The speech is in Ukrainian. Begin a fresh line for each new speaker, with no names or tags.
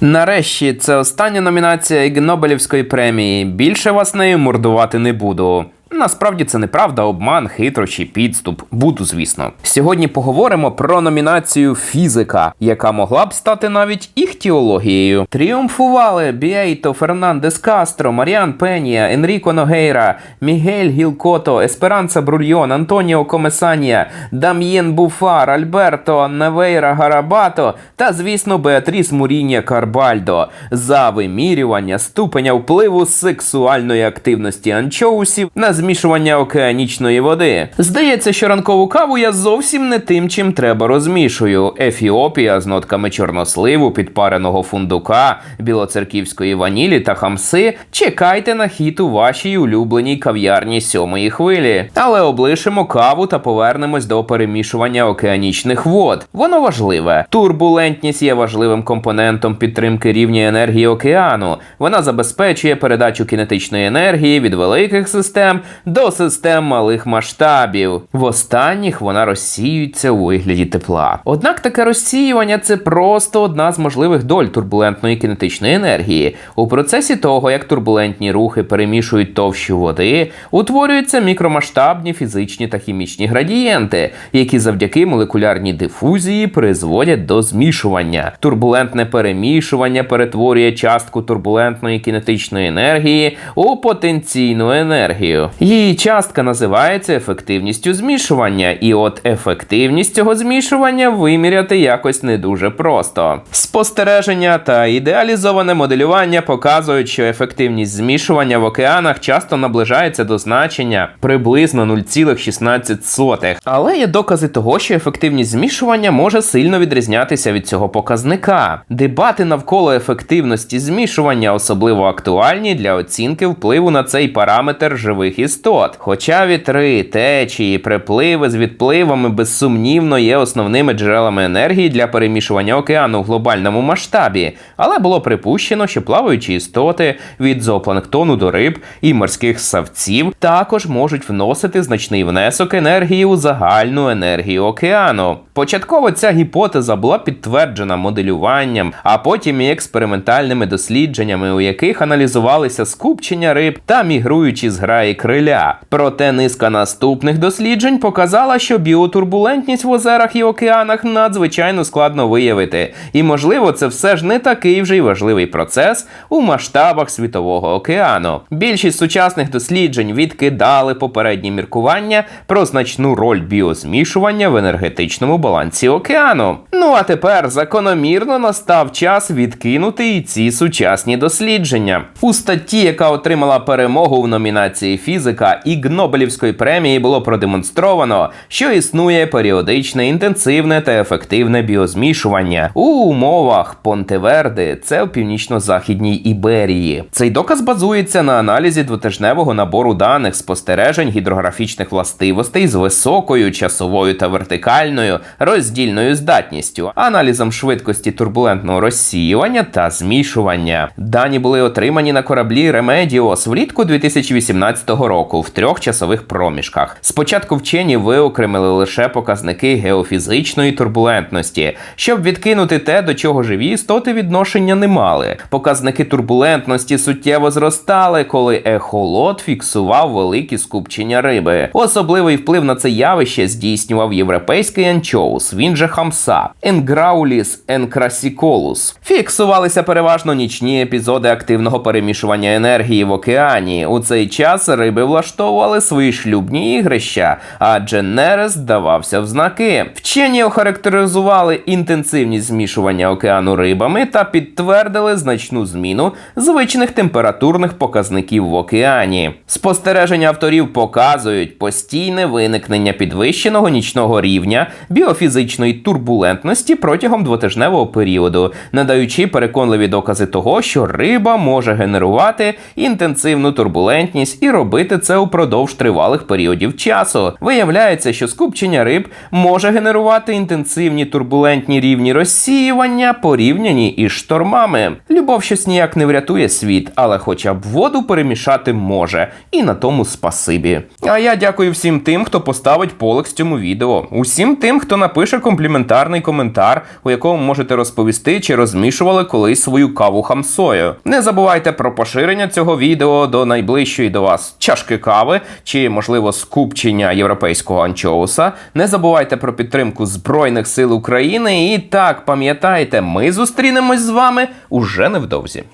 Нарешті це остання номінація Ігнобелівської премії. Більше вас нею мордувати не буду. Насправді це неправда, обман, хитрощі, підступ. Буду, звісно. Сьогодні поговоримо про номінацію фізика, яка могла б стати навіть іхтіологією. Тріумфували Біейто, Фернандес Кастро, Маріан Пенія, Енріко Ногейра, Мігель Гілкото, Есперанца Брульйон, Антоніо Комесанія, Дам'єн Буфар, Альберто Невейра Гарабато та, звісно, Беатріс Муріння Карбальдо за вимірювання ступеня впливу сексуальної активності анчоусів на змішування океанічної води. Здається, що ранкову каву я зовсім не тим, чим треба розмішую. Ефіопія з нотками чорносливу, підпареного фундука, білоцерківської ванілі та хамси. Чекайте на хід у вашій улюбленій кав'ярні сьомої хвилі. Але облишимо каву та повернемось до перемішування океанічних вод. Воно важливе. Турбулентність є важливим компонентом підтримки рівня енергії океану. Вона забезпечує передачу кінетичної енергії від великих систем до систем малих масштабів. В останніх вона розсіюється у вигляді тепла. Однак таке розсіювання це просто одна з можливих доль турбулентної кінетичної енергії. У процесі того, як турбулентні рухи перемішують товщу води, утворюються мікромасштабні фізичні та хімічні градієнти, які завдяки молекулярній дифузії призводять до змішування. Турбулентне перемішування перетворює частку турбулентної кінетичної енергії у потенційну енергію. Її частка називається ефективністю змішування, і от ефективність цього змішування виміряти якось не дуже просто. Спостереження та ідеалізоване моделювання показують, що ефективність змішування в океанах часто наближається до значення приблизно 0,16. Але є докази того, що ефективність змішування може сильно відрізнятися від цього показника. Дебати навколо ефективності змішування особливо актуальні для оцінки впливу на цей параметр живих істот. Хоча вітри, течії, припливи з відпливами безсумнівно є основними джерелами енергії для перемішування океану в глобальному масштабі, але було припущено, що плаваючі істоти від зоопланктону до риб і морських савців також можуть вносити значний внесок енергії у загальну енергію океану. Початково ця гіпотеза була підтверджена моделюванням, а потім і експериментальними дослідженнями, у яких аналізувалися скупчення риб та мігруючі зграї криля. Проте низка наступних досліджень показала, що біотурбулентність в озерах і океанах надзвичайно складно виявити, і можливо, це все ж не такий вже й важливий процес у масштабах світового океану. Більшість сучасних досліджень відкидали попередні міркування про значну роль біозмішування в енергетичному балансі океану. Ну а тепер закономірно настав час відкинути і ці сучасні дослідження. У статті, яка отримала перемогу в номінації фізика і Гнобелівської премії, було продемонстровано, що існує періодичне інтенсивне та ефективне біозмішування у умовах Понтеверди, це в північно-західній Іберії. Цей доказ базується на аналізі двотижневого набору даних спостережень гідрографічних властивостей з високою часовою та вертикальною роздільною здатністю, аналізом швидкості турбулентного розсіювання та змішування. Дані були отримані на кораблі Ремедіос влітку 2018 року в трьох часових проміжках. Спочатку вчені виокремили лише показники геофізичної турбулентності, щоб відкинути те, до чого живі істоти відношення не мали. Показники турбулентності суттєво зростали, коли ехолот фіксував великі скупчення риби. Особливий вплив на це явище здійснював європейський анчоус, він же хамса, Енграуліс енкрасіколус. Фіксувалися переважно нічні епізоди активного перемішування енергії в океані. У цей час риби влаштовували свої шлюбні ігрища, адже нерест давався в знаки. Вчені охарактеризували інтенсивність змішування океану рибами та підтвердили значну зміну звичних температурних показників в океані. Спостереження авторів показують постійне виникнення підвищеного нічного рівня біофізичної турбулентності протягом двотижневого періоду, надаючи переконливі докази того, що риба може генерувати інтенсивну турбулентність і робити робити це упродовж тривалих періодів часу. Виявляється, що скупчення риб може генерувати інтенсивні турбулентні рівні розсіювання, порівняні із штормами. Любов щось ніяк не врятує світ, але хоча б воду перемішати може, і на тому спасибі. А я дякую всім тим, хто поставить полекс цьому відео, усім тим, хто напише компліментарний коментар, у якому можете розповісти, чи розмішували колись свою каву хамсою. Не забувайте про поширення цього відео до найближчої до вас чашки кави чи, можливо, скупчення європейського анчоуса. Не забувайте про підтримку Збройних сил України. І так, пам'ятайте, ми зустрінемось з вами уже невдовзі.